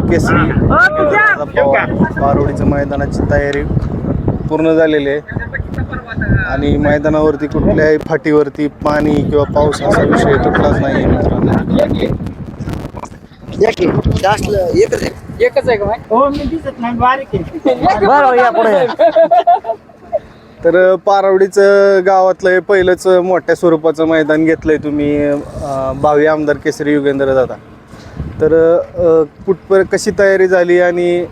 केसरी योगेंद्रदादा पवार पारोडीचं मैदानाची तयारी पूर्ण झालेली आहे. आणि मैदानावरती कुठल्याही फाटीवरती पाणी किंवा पाऊस असा विषय कुठलाच नाही आहे मित्रांनो एकच आहे. का भाई? हो मी दिसत नाही बारीक आहे. बरं या पुढे तर पारवडीचं गावातलं हे पहिलंच मोठ्या स्वरूपाचं मैदान घेतलंय तुम्ही भावी आमदार केसरी युगेंद्र दादा. तर अं, कुठपर कशी तयारी झाली आणि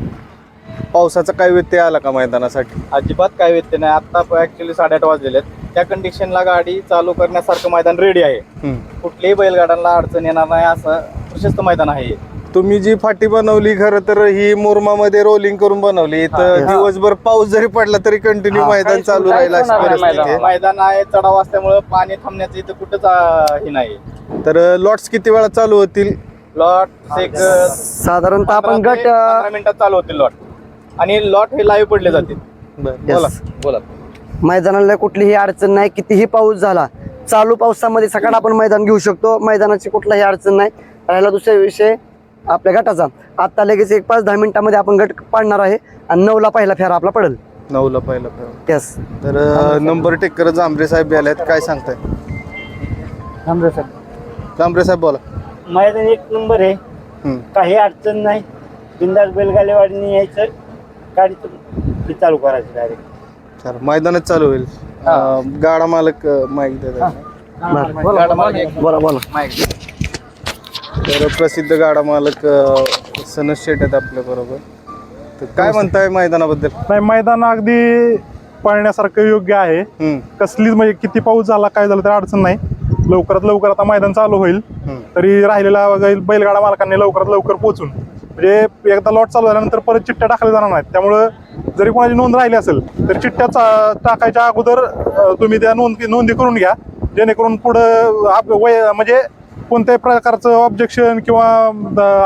पावसाचा काय व्यत्यय आला का मैदानासाठी? अजिबात काय व्यत्यय नाही. आता ऍक्च्युली साडेआठ वाजलेले आहेत. त्या कंडिशनला गाडी चालू करण्यासारखं मैदान रेडी आहे. कुठल्याही बैलगाड्यांना अडचण येणार नाही. असं प्रशस्त मैदान आहे. हे. तुम्ही जी फाटी बनवली खरं तर ही मुरमामध्ये रोलिंग करून बनवली. तर दिवसभर पाऊस जरी पडला तरी कंटिन्यू मैदान चालू काहीच राहील अशी होणार नाही परिस्थिती आहे. मैदान. आहे चढाव असल्यामुळं पाणी थांबण्याचं इथं कुठंच हे नाही. तर लॉट्स किती वेळा चालू होतील? लॉट एक साधारणतः आपण गट पंधरा मिनिटात चालू होतील लॉट आणि लॉट हे लाईव्ह पडले जातील. बोला Yes. बोला मैदानाला कुठलीही अडचण नाही कितीही पाऊस झाला चालू पावसामध्ये सकाळ आपण मैदान घेऊ शकतो. मैदानाची कुठलाही अडचण नाही. राहिला दुसरा विषय आपल्या गटाचा. आता लगेच एक पाच दहा मिनिटामध्ये आपण गट पाडणार आहे आणि नऊला पहिला फेरा आपला पडेल. नऊला पहिला फेरा. येस तर अं, नंबर टेकर जांभरे साहेब बी आलेत. काय सांगताय? जांभरे साहेब बोला. मैदान एक नंबर आहे. हम्म. काही अडचण नाही. बिंदास बैलगाडीवाडीने यायचं. गाडी ती चालू करायची डायरेक्ट चालेल. मैदानच चालू होईल. अं, गाडा मालक एक बोला. बोला माहिती तर प्रसिद्ध गाडा मालक अं, सनस शेट आहेत आपल्या बरोबर. तर काय म्हणताय मैदानाबद्दल? नाही मैदान अगदी पळण्यासारखं योग्य आहे. हम्म, कसलीच म्हणजे किती पाऊस झाला काय झालं तरी अडचण नाही. लवकरात लवकर आता मैदान चालू होईल. तरी राहिलेला बैल- बैलगाडा मालकांनी लवकरात लवकर पोहोचून. म्हणजे एकदा लॉट चालू झाल्यानंतर परत चिठ्ठ्या टाकल्या जाणार नाहीत. त्यामुळं जरी कोणाची नोंद राहिली असेल तर चिठ्ठ्या टाकायच्या अगोदर तुम्ही त्या नोंद नोंदी करून घ्या. जेणेकरून पुढं आप- वय म्हणजे कोणत्याही प्रकारचं ऑब्जेक्शन किंवा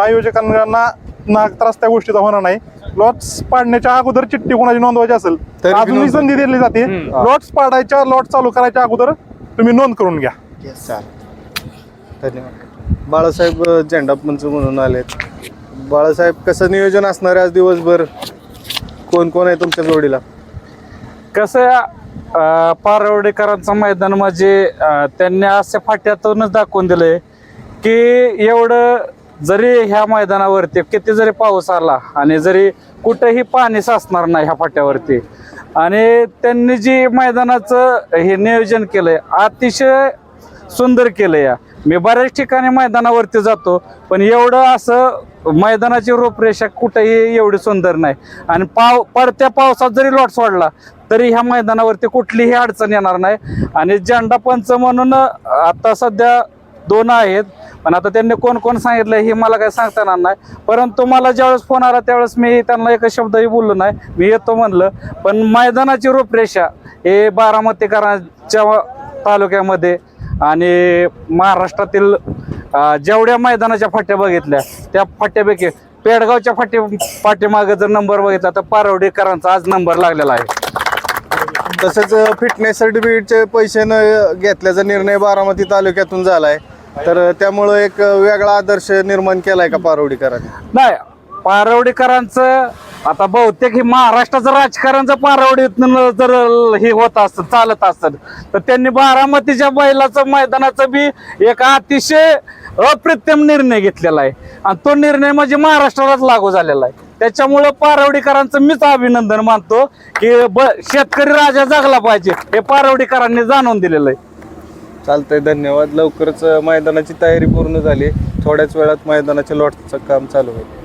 आयोजकांना ना त्रास त्या गोष्टीचा होणार नाही. लॉट्स पाडण्याच्या अगोदर चिठ्ठी कोणाची नोंदवायची असेल अजूनही संधी दिली जाते. लॉट्स पाडायच्या लॉट चालू करायच्या अगोदर तुम्ही नोंद करून घ्या. चालेल. धन्यवाद. बाळासाहेब झेंडापंच म्हणून आलेत. बाळासाहेब कसं नियोजन असणार आहे आज दिवसभर? कोण कोण आहे तुमच्या जोडीला? कसं अं, पारवडेकरांचं मैदान म्हणजे अं, त्यांनी अशा फाट्यातूनच दाखवून दिलंय की एवढं जरी ह्या मैदानावरती किती जरी पाऊस आला आणि जरी कुठेही पाणी साचणार नाही ह्या फाट्यावरती. आणि त्यांनी जी मैदानाचं हे नियोजन केलंय अतिशय सुंदर केलं या. मी बऱ्याच ठिकाणी मैदानावरती जातो पण एवढं असं मैदानाची रूपरेषा कुठेही एवढी सुंदर नाही. आणि पाव पडत्या पावसात जरी लॉट सोडला तरी ह्या मैदानावरती कुठलीही अडचण येणार नाही. आणि झेंडा पंच म्हणून आता सध्या दोन आहेत पण आता त्यांनी कोण कोण सांगितलं हे मला काही सांगता येणार नाही. परंतु मला ज्यावेळेस फोन आला त्यावेळेस मी त्यांना एक शब्दही बोललो नाही. मी येतो म्हणलं पण मैदानाची रूपरेषा हे बारामतीकरांच्या तालुक्यामध्ये आणि महाराष्ट्रातील जेवढ्या मैदानाच्या फाट्या बघितल्या त्या फाट्यापैकी पेडगावच्या फाटी पाठीमागे जर नंबर बघितला तर पारवडेकरांचा आज नंबर लागलेला आहे. तसंच फिटनेस सर्टिफिकेटचे पैसे न घेतल्याचा निर्णय बारामती तालुक्यातून झालाय. तर त्यामुळं एक वेगळा आदर्श निर्माण केलाय का पारवडीकरांनी? नाही पारवडीकरांचं आता बहुतेक हे महाराष्ट्राचं राजकारण जर पारवडीतनं जर हे होत असत चालत असत तर त्यांनी बारामतीच्या बैलाचं मैदानाचं बी एक अतिशय अप्रतिम निर्णय घेतलेला आहे. आणि तो निर्णय म्हणजे महाराष्ट्रालाच लागू झालेला आहे. त्याच्यामुळं पारवडीकरांचं मीच अभिनंदन मानतो की ब शेतकरी राजा जगला पाहिजे हे पारवडीकरांनी जाणून दिलेलं आहे. चालतंय धन्यवाद. लवकरच मैदानाची तयारी पूर्ण झाली. थोड्याच वेळात मैदानाच्या लॉटचं काम चालू होईल.